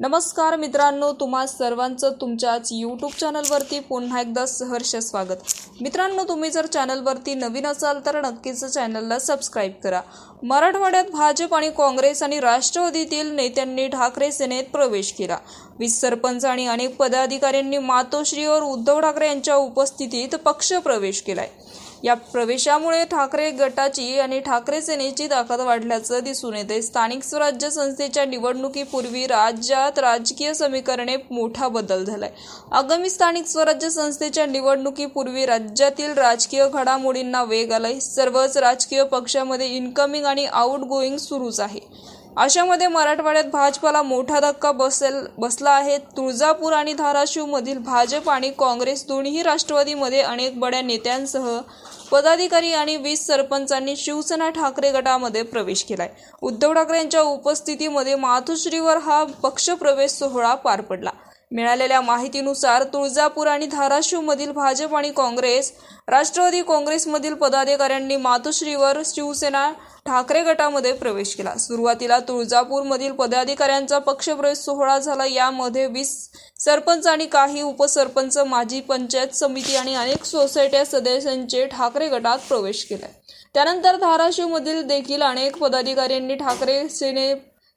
नमस्कार मित्रांनो तुम्हा सर्वांचं तुमच्याच यूट्यूब चॅनलवरती पुन्हा एकदा सहर्ष स्वागत. मित्रांनो तुम्ही जर चॅनलवरती नवीन असाल तर नक्कीच चॅनलला सबस्क्राईब करा. मराठवाड्यात भाजप आणि काँग्रेस आणि राष्ट्रवादीतील नेत्यांनी ठाकरे सेनेत प्रवेश केला. वीस सरपंच आणि अनेक पदाधिकाऱ्यांनी मातोश्रीवर उद्धव ठाकरे यांच्या उपस्थितीत पक्ष प्रवेश केलाय. या प्रवेशामुळे ठाकरे गटाची आणि ठाकरे सेनेची ताकद वाढल्याचं दिसून येते स्थानिक स्वराज्य संस्थेच्या निवडणुकीपूर्वी राज्यात राजकीय समीकरणे मोठा बदल झालाय. आगामी स्थानिक स्वराज्य संस्थेच्या निवडणुकीपूर्वी राज्यातील राजकीय घडामोडींना वेग आलाय. सर्वच राजकीय पक्षामध्ये इन्कमिंग आणि आउट गोईंग सुरूच आहे. अशामध्ये मराठवाड्यात भाजपाला मोठा धक्का बसेल बसला आहे. तुळजापूर आणि धाराशिवमधील भाजप आणि काँग्रेस दोन्ही राष्ट्रवादीमध्ये अनेक बड्या नेत्यांसह पदाधिकारी आणि वीस सरपंचांनी शिवसेना ठाकरे गटामध्ये प्रवेश केलाय. उद्धव ठाकरे यांच्या उपस्थितीमध्ये मातोश्रीवर हा पक्षप्रवेश सोहळा पार पडला. मिळालेल्या माहितीनुसार तुळजापूर आणि धाराशिवमधील भाजप आणि काँग्रेस राष्ट्रवादी काँग्रेसमधील पदाधिकाऱ्यांनी मातोश्रीवर शिवसेना ठाकरे गटामध्ये प्रवेश केला. सुरुवातीला तुळजापूरमधील पदाधिकाऱ्यांचा पक्षप्रवेश सोहळा झाला. यामध्ये वीस सरपंच आणि काही उपसरपंच माजी पंचायत समिती आणि अनेक सोसायट्या सदस्यांचे ठाकरे गटात प्रवेश केला. त्यानंतर धाराशिवमधील देखील अनेक पदाधिकाऱ्यांनी ठाकरे सेने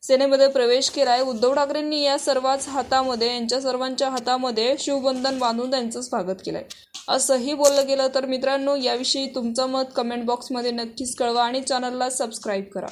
सेनेमध्ये प्रवेश केलाय. उद्धव ठाकरेंनी या सर्वांच हातामध्ये यांच्या सर्वांच्या हातामध्ये शिवबंधन बांधून त्यांचं स्वागत केलंय. असंही बोललं गेलं तर मित्रांनो याविषयी तुमचं मत कमेंट बॉक्समध्ये नक्कीच कळवा आणि चॅनलला सबस्क्राईब करा.